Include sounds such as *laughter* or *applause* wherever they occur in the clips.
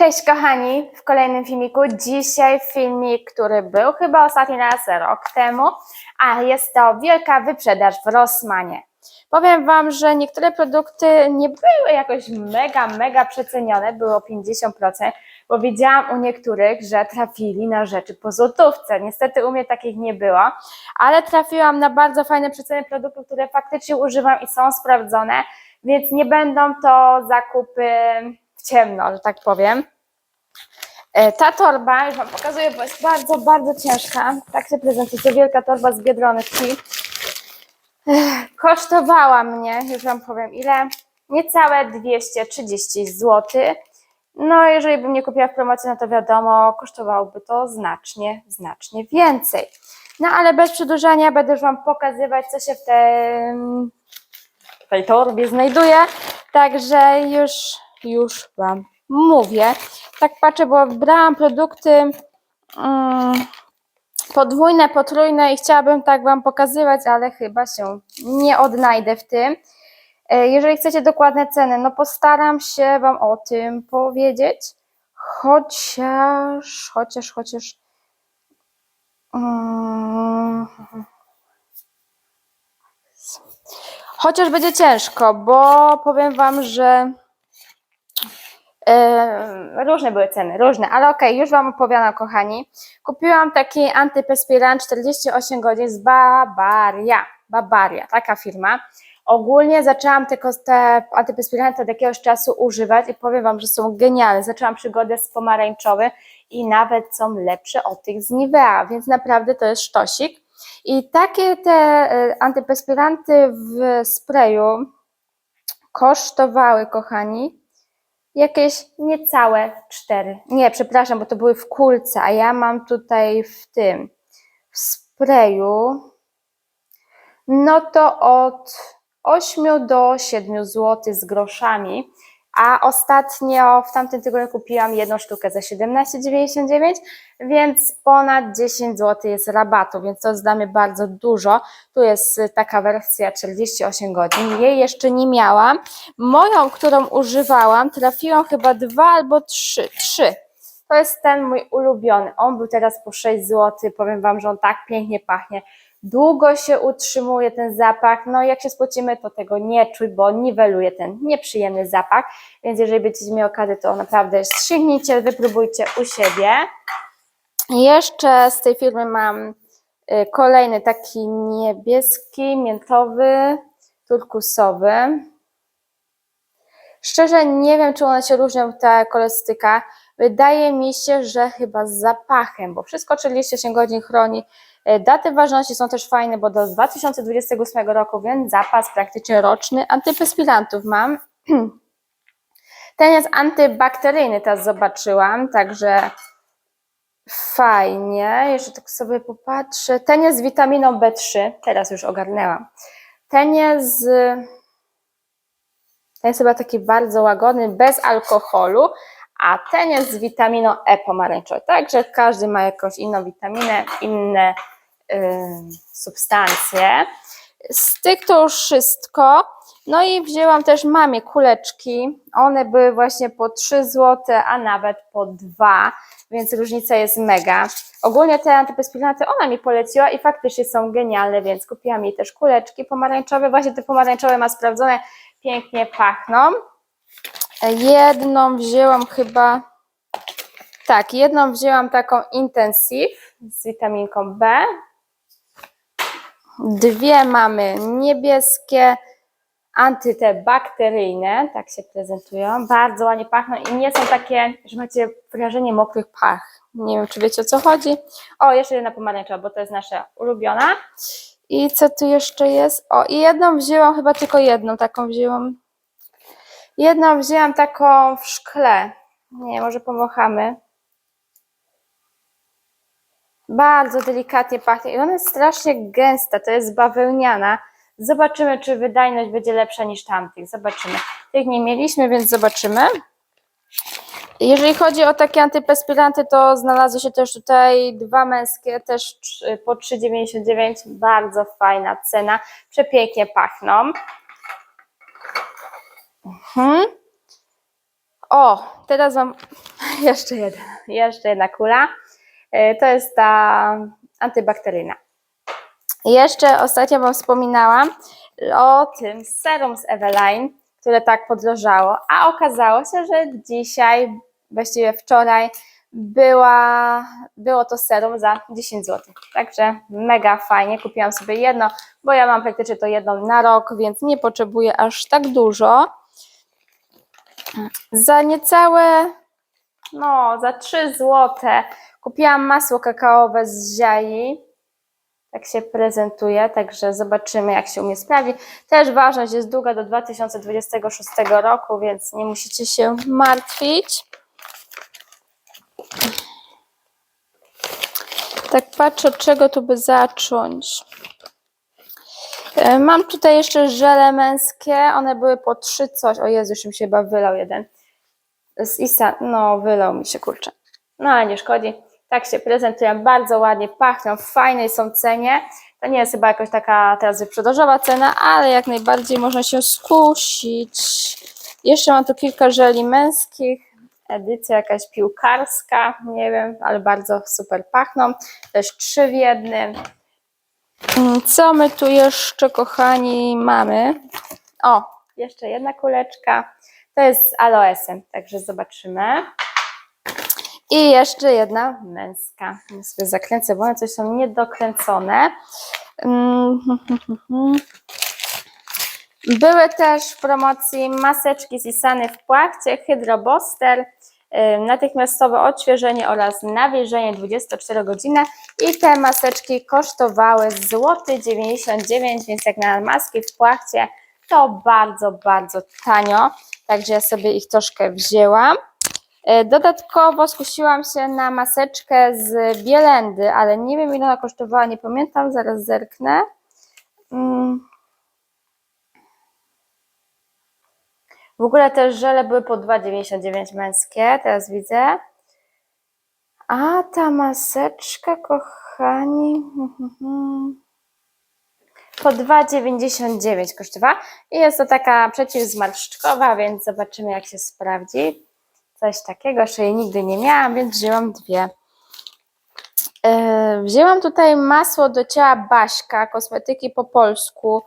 Cześć kochani, w kolejnym filmiku. Dzisiaj filmik, który był chyba ostatni raz rok temu, a jest to wielka wyprzedaż w Rossmanie. Powiem Wam, że niektóre produkty nie były jakoś mega, mega przecenione, było 50%, bo widziałam u niektórych, że trafili na rzeczy po złotówce. Niestety u mnie takich nie było, ale trafiłam na bardzo fajne przeceny produktów, które faktycznie używam i są sprawdzone, więc nie będą to zakupy w ciemno, że tak powiem. E, Ta torba, już Wam pokazuję, bo jest bardzo, bardzo ciężka. Tak się prezentuje, wielka torba z Biedronki. Kosztowała mnie, już Wam powiem ile, niecałe 230 zł. No, jeżeli bym nie kupiła w promocji, no to wiadomo, kosztowałoby to znacznie, znacznie więcej. No, ale bez przedłużania będę już Wam pokazywać, co się w w tej torbie znajduje. Także już, już Wam mówię. Tak patrzę, bo brałam produkty mm, podwójne, potrójne i chciałabym tak Wam pokazywać, ale chyba się nie odnajdę w tym. E, Jeżeli chcecie dokładne ceny, no postaram się Wam o tym powiedzieć, chociaż, chociaż, chociaż. Mm, chociaż będzie ciężko, bo powiem Wam, że różne były ceny, różne, ale okej, już Wam opowiadam, kochani. Kupiłam taki antyperspirant 48 godzin z Babaria. Babaria, taka firma. Ogólnie zaczęłam tylko te antyperspiranty od jakiegoś czasu używać i powiem Wam, że są genialne. Zaczęłam przygodę z pomarańczowy i nawet są lepsze od tych z Nivea, więc naprawdę to jest sztosik. I takie te e, antyperspiranty w sprayu kosztowały, kochani, jakieś niecałe cztery. Nie, przepraszam, bo to były w kulce, a ja mam tutaj w tym, w sprayu, no to od 8 do 7 zł z groszami, a ostatnio w tamtym tygodniu kupiłam jedną sztukę za 17,99, więc ponad 10 zł jest rabatu, więc to mnie bardzo dużo. Tu jest taka wersja 48 godzin, jej jeszcze nie miałam. Moją, którą używałam, trafiłam chyba dwa albo trzy. Trzy. To jest ten mój ulubiony. On był teraz po 6 zł. Powiem Wam, że on tak pięknie pachnie. Długo się utrzymuje ten zapach. No, jak się spocimy, to tego nie czuj, bo niweluje ten nieprzyjemny zapach. Więc jeżeli będziecie mieli okazję, to naprawdę sięgnijcie, wypróbujcie u siebie. Jeszcze z tej firmy mam y, kolejny taki niebieski, miętowy, turkusowy. Szczerze nie wiem, czy one się różnią, ta kolorystyka. Wydaje mi się, że chyba z zapachem, bo wszystko 48 godzin chroni. E, Daty ważności są też fajne, bo do 2028 roku, więc zapas praktycznie roczny antyperspirantów mam. *clears throat* Ten jest antybakteryjny, teraz zobaczyłam, także fajnie. Jeszcze tak sobie popatrzę. Ten jest z witaminą B3, teraz już ogarnęłam. Ten jest, ten jest chyba taki bardzo łagodny, bez alkoholu, a ten jest z witaminą E pomarańczowej. Także każdy ma jakąś inną witaminę, inne y, substancje. Z tych to już wszystko. No i wzięłam też mamie kuleczki. One były właśnie po 3 zł, a nawet po 2, więc różnica jest mega. Ogólnie te antyperspiranty ona mi poleciła i faktycznie są genialne, więc kupiłam jej też kuleczki pomarańczowe. Właśnie te pomarańczowe ma sprawdzone, pięknie pachną. Jedną wzięłam chyba, tak, jedną wzięłam taką Intensive z witaminką B. Dwie mamy niebieskie, antytebakteryjne, tak się prezentują. Bardzo ładnie pachną i nie są takie, że macie wrażenie mokrych pach. Nie wiem, czy wiecie o co chodzi. O, jeszcze jedna pomarańczowa, bo to jest nasza ulubiona. I co tu jeszcze jest? O, i jedną wzięłam, chyba tylko jedną taką wzięłam. Jedną wzięłam taką w szkle. Nie, może pomochamy. Bardzo delikatnie pachnie i ona jest strasznie gęsta, to jest bawełniana. Zobaczymy, czy wydajność będzie lepsza niż tamtych. Zobaczymy. Tych nie mieliśmy, więc zobaczymy. Jeżeli chodzi o takie antyperspiranty, to znalazły się też tutaj dwa męskie, też po 3,99. Bardzo fajna cena. Przepięknie pachną. Mhm. O, teraz mam *laughs* jeszcze jeden, jeszcze jedna kula. E, To jest ta antybakteryjna. Jeszcze ostatnio Wam wspominałam o tym serum z Eveline, które tak podrożało, a okazało się, że dzisiaj, właściwie wczoraj, była, było to serum za 10 zł. Także mega fajnie. Kupiłam sobie jedno, bo ja mam praktycznie to jedno na rok, więc nie potrzebuję aż tak dużo. Za niecałe, no, za 3 zł kupiłam masło kakaowe z ziai. Tak się prezentuje, także zobaczymy, jak się u mnie. Też ważność jest długa do 2026 roku, więc nie musicie się martwić. Tak patrzę, od czego tu by zacząć. E, Mam tutaj jeszcze żele męskie, one były po trzy coś. O Jezu, już mi się chyba wylał jeden. Z Isa, no wylał mi się, kurczę. No ale nie szkodzi. Tak się prezentują, bardzo ładnie pachną, w fajnej są cenie. To nie jest chyba jakoś taka teraz wyprzedażowa cena, ale jak najbardziej można się skusić. Jeszcze mam tu kilka żeli męskich. Edycja jakaś piłkarska, nie wiem, ale bardzo super pachną. Też trzy w jednym. Co my tu jeszcze, kochani, mamy? O, jeszcze jedna kuleczka. To jest z aloesem, także zobaczymy. I jeszcze jedna męska. Ja sobie zakręcę, bo one coś są niedokręcone. Mm, Były też w promocji maseczki z Isany w płachcie, Hydroboster, natychmiastowe odświeżenie oraz nawilżenie 24 godziny i te maseczki kosztowały złoty 99, więc jak na maski w płachcie to bardzo, bardzo tanio, także ja sobie ich troszkę wzięłam. E, Dodatkowo skusiłam się na maseczkę z Bielendy, ale nie wiem ile ona kosztowała, nie pamiętam, zaraz zerknę. Mm. W ogóle te żele były po 2,99 męskie, teraz widzę. A ta maseczka, kochani, po 2,99 kosztowała. I jest to taka przeciwzmarszczkowa, więc zobaczymy jak się sprawdzi. Coś takiego, jeszcze jej nigdy nie miałam, więc wzięłam dwie. Yy, Wzięłam tutaj masło do ciała Baśka, kosmetyki po polsku.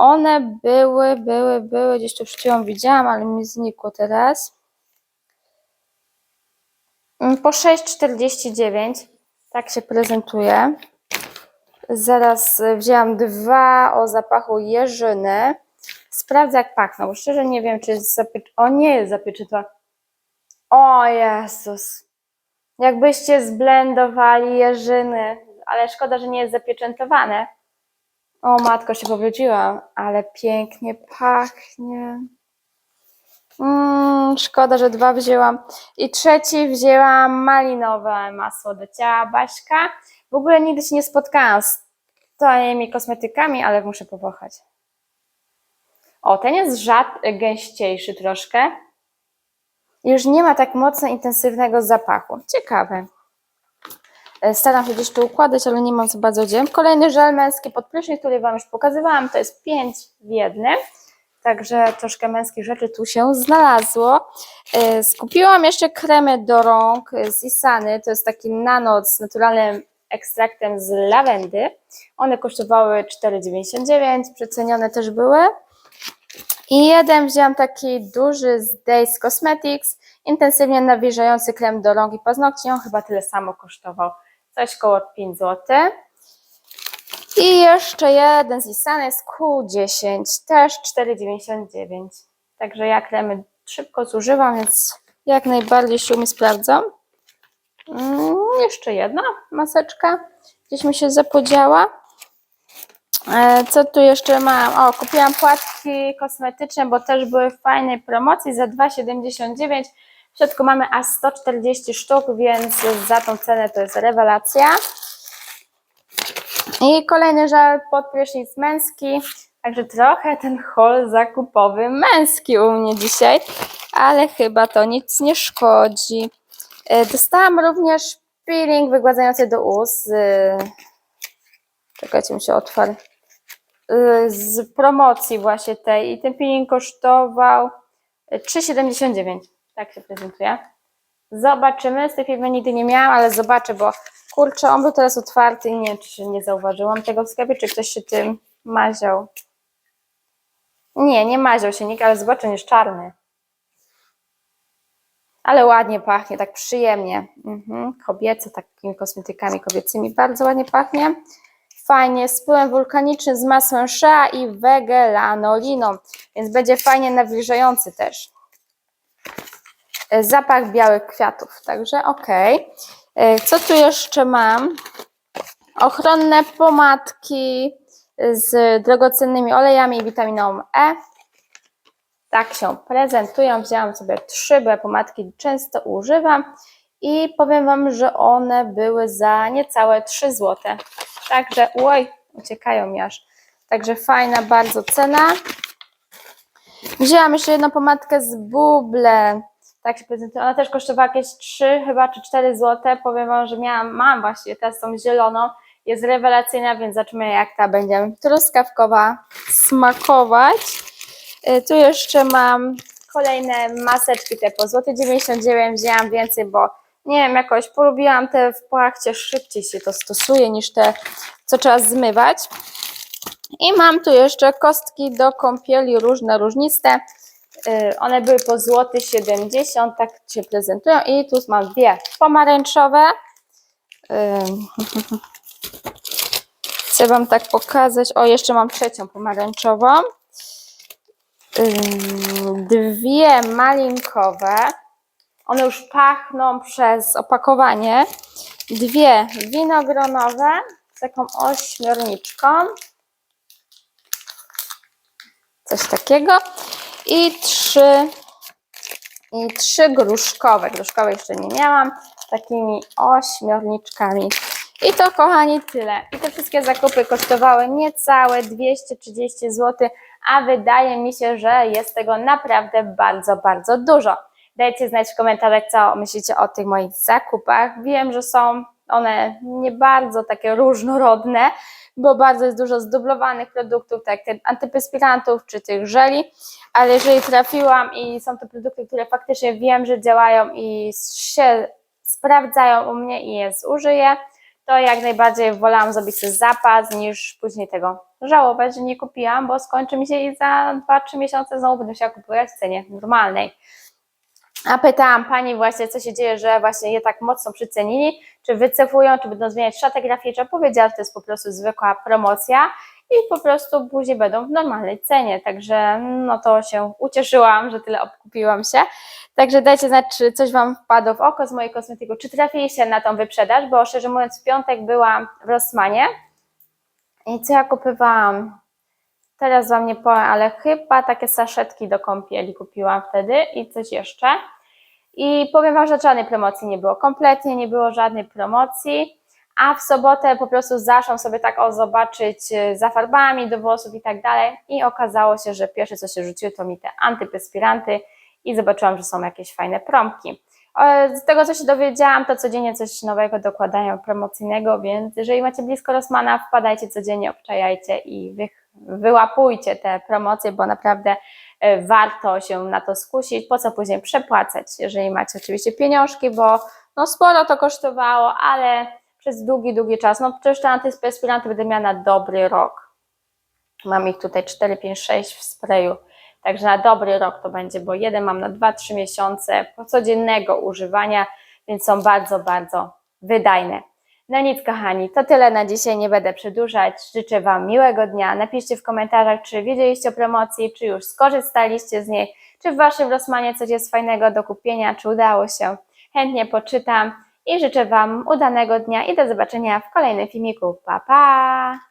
One były, były, były, gdzieś tu przed chwilą widziałam, ale mi znikło teraz. Mm, Po 6,49. Tak się prezentuje. Zaraz y, wzięłam dwa o zapachu jeżyny. Sprawdzę jak pachną. Szczerze nie wiem, czy jest zapiecz... O, nie jest zapieczętowana. O Jezus. Jakbyście zblendowali jeżyny, ale szkoda, że nie jest zapieczętowane. O matko, się powróciłam, ale pięknie pachnie. Mm, szkoda, że dwa wzięłam. I trzeci wzięłam malinowe masło do ciała Baśka. W ogóle nigdy się nie spotkałam z tymi kosmetykami, ale muszę powąchać. O, ten jest rzad gęściejszy troszkę. Już nie ma tak mocno intensywnego zapachu. Ciekawe. E, Staram się gdzieś tu układać, ale nie mam za bardzo gdzie. Kolejny żel męski pod prysznic, który Wam już pokazywałam, to jest 5 w jednym. Także troszkę męskich rzeczy tu się znalazło. E, Skupiłam jeszcze kremy do rąk z Isany. To jest taki nano z naturalnym ekstraktem z lawendy. One kosztowały 4,99, przecenione też były. I jeden wziąłam taki duży z Days Cosmetics, intensywnie nawilżający krem do rąk i paznokci. On chyba tyle samo kosztował, coś koło 5 zł. I jeszcze jeden z Isany z Q10, też 4,99. Także ja kremy szybko zużywam, więc jak najbardziej się mi sprawdzą. Mm, jeszcze jedna maseczka, gdzieś mi się zapodziała. E, Co tu jeszcze mam? O, kupiłam płatki kosmetyczne, bo też były w fajnej promocji za 2,79. W środku mamy aż 140 sztuk, więc za tą cenę to jest rewelacja. I kolejny żel pod prysznic męski. Także trochę ten haul zakupowy męski u mnie dzisiaj, ale chyba to nic nie szkodzi. E, Dostałam również peeling wygładzający do ust. e, Czekajcie, mi się otwarł. Y, z promocji właśnie tej i ten peeling kosztował 3,79. Tak się prezentuje. Zobaczymy. Z tej filmu nigdy nie miałam, ale zobaczę, bo kurczę, on był teraz otwarty i nie czy nie zauważyłam tego w sklepie, czy ktoś się tym maział. Nie, nie maział się nikt, ale zobaczę, jest czarny. Ale ładnie pachnie, tak przyjemnie. Mhm. Takimi kosmetykami kobiecymi bardzo ładnie pachnie. Fajnie, z pyłem wulkanicznym, z masłem shea i wegelanoliną, więc będzie fajnie nawilżający też. E, Zapach białych kwiatów, także ok. Co tu jeszcze mam? Ochronne pomadki z drogocennymi olejami i witaminą E. Tak się prezentują. Wzięłam sobie trzy, bo pomadki często używam i powiem Wam, że one były za niecałe 3 zł. Także, oj, uciekają mi aż. Także fajna bardzo cena. Wzięłam jeszcze jedną pomadkę z Buble. Tak się prezentuje. Ona też kosztowała jakieś 3 chyba czy 4 zł. Powiem Wam, że miałam, mam właśnie teraz tą zieloną. Jest rewelacyjna, więc zobaczymy jak ta będzie truskawkowa smakować. Y, Tu jeszcze mam kolejne maseczki te po złoty 99 wzięłam więcej, bo nie wiem, jakoś polubiłam te w płachcie, szybciej się to stosuje niż te, co trzeba zmywać. I mam tu jeszcze kostki do kąpieli różne, różniste. Y, One były po złoty 70, tak się prezentują. I tu mam dwie pomarańczowe. Ym, *laughs* Chcę Wam tak pokazać. O, jeszcze mam trzecią pomarańczową. Ym, Dwie malinkowe. One już pachną przez opakowanie. Dwie winogronowe z taką ośmiorniczką. Coś takiego. I trzy, i trzy gruszkowe. Gruszkowe jeszcze nie miałam. Takimi ośmiorniczkami. I to, kochani, tyle. I te wszystkie zakupy kosztowały niecałe 230 zł, a wydaje mi się, że jest tego naprawdę bardzo, bardzo dużo. Dajcie znać w komentarzach, co myślicie o tych moich zakupach. Wiem, że są one nie bardzo takie różnorodne, bo bardzo jest dużo zdublowanych produktów, tak jak antyperspirantów czy tych żeli, ale jeżeli trafiłam i są to produkty, które faktycznie wiem, że działają i się sprawdzają u mnie i je zużyję, to jak najbardziej wolałam zrobić sobie zapas, niż później tego żałować, że nie kupiłam, bo skończy mi się i za 2-3 miesiące znowu będę musiała kupować w cenie normalnej. A pytałam pani właśnie, co się dzieje, że właśnie je tak mocno przycenili, czy wycofują, czy będą zmieniać szatę graficzną. Powiedziała, że to jest po prostu zwykła promocja i po prostu później będą w normalnej cenie. Także no to się ucieszyłam, że tyle obkupiłam się. Także dajcie znać, czy coś Wam wpadło w oko z mojej kosmetyku, czy trafiliście na tą wyprzedaż, bo szczerze mówiąc w piątek byłam w Rossmanie i co ja kupowałam? Teraz Wam nie powiem, ale chyba takie saszetki do kąpieli kupiłam wtedy i coś jeszcze. I powiem Wam, że żadnej promocji nie było, kompletnie nie było żadnej promocji, a w sobotę po prostu zaszłam sobie tak o zobaczyć y, za farbami do włosów i tak dalej i okazało się, że pierwsze co się rzuciło to mi te antyperspiranty i zobaczyłam, że są jakieś fajne promki. Z tego co się dowiedziałam, to codziennie coś nowego dokładają promocyjnego, więc jeżeli macie blisko Rossmana, wpadajcie codziennie, obczajajcie i wy, wyłapujcie te promocje, bo naprawdę e, warto się na to skusić, po co później przepłacać, jeżeli macie oczywiście pieniążki, bo no sporo to kosztowało, ale przez długi, długi czas, no przecież te antyperspiranty będę miała na dobry rok. Mam ich tutaj 4, 5, 6 w sprayu. Także na dobry rok to będzie, bo jeden mam na 2-3 miesiące codziennego używania, więc są bardzo, bardzo wydajne. No nic, kochani, to tyle na dzisiaj. Nie będę przedłużać. Życzę Wam miłego dnia. Napiszcie w komentarzach, czy wiedzieliście o promocji, czy już skorzystaliście z niej, czy w Waszym Rosmanie coś jest fajnego do kupienia, czy udało się. Chętnie poczytam i życzę Wam udanego dnia i do zobaczenia w kolejnym filmiku. Pa, pa!